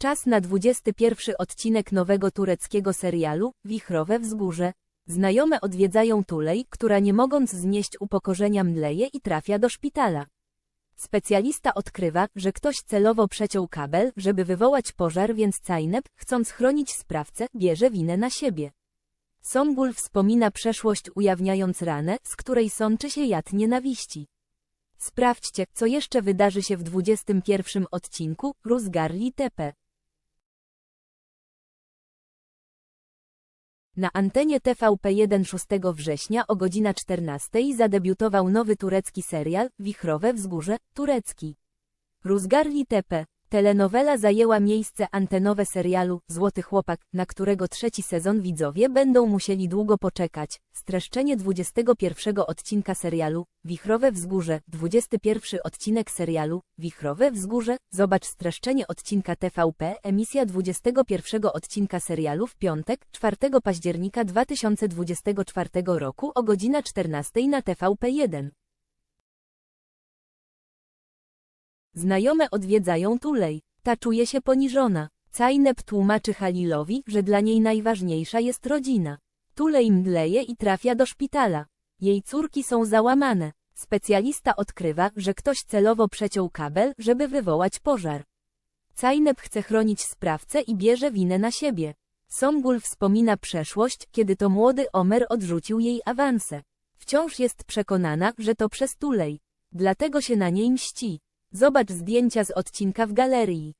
Czas na 21 odcinek nowego tureckiego serialu Wichrowe Wzgórze. Znajome odwiedzają Tulej, która nie mogąc znieść upokorzenia mdleje i trafia do szpitala. Specjalista odkrywa, że ktoś celowo przeciął kabel, żeby wywołać pożar, więc Cajnep, chcąc chronić sprawcę, bierze winę na siebie. Songul wspomina przeszłość ujawniając ranę, z której sączy się jad nienawiści. Sprawdźcie, co jeszcze wydarzy się w 21 odcinku Ruzgarli TP. Na antenie TVP1 6 września o godzina 14 zadebiutował nowy turecki serial Wichrowe Wzgórze, turecki. Ruzgarli TP. Telenowela zajęła miejsce antenowe serialu Złoty Chłopak, na którego trzeci sezon widzowie będą musieli długo poczekać. Streszczenie 21 odcinka serialu Wichrowe Wzgórze, 21 odcinek serialu Wichrowe Wzgórze. Zobacz streszczenie odcinka TVP, emisja 21 odcinka serialu w piątek, 4 października 2024 roku o godzina 14 na TVP1. Znajome odwiedzają Tulej. Ta czuje się poniżona. Cajnep tłumaczy Halilowi, że dla niej najważniejsza jest rodzina. Tulej mdleje i trafia do szpitala. Jej córki są załamane. Specjalista odkrywa, że ktoś celowo przeciął kabel, żeby wywołać pożar. Cajnep chce chronić sprawcę i bierze winę na siebie. Songul wspomina przeszłość, kiedy to młody Omer odrzucił jej awanse. Wciąż jest przekonana, że to przez Tulej. Dlatego się na niej mści. Zobacz zdjęcia z odcinka w galerii.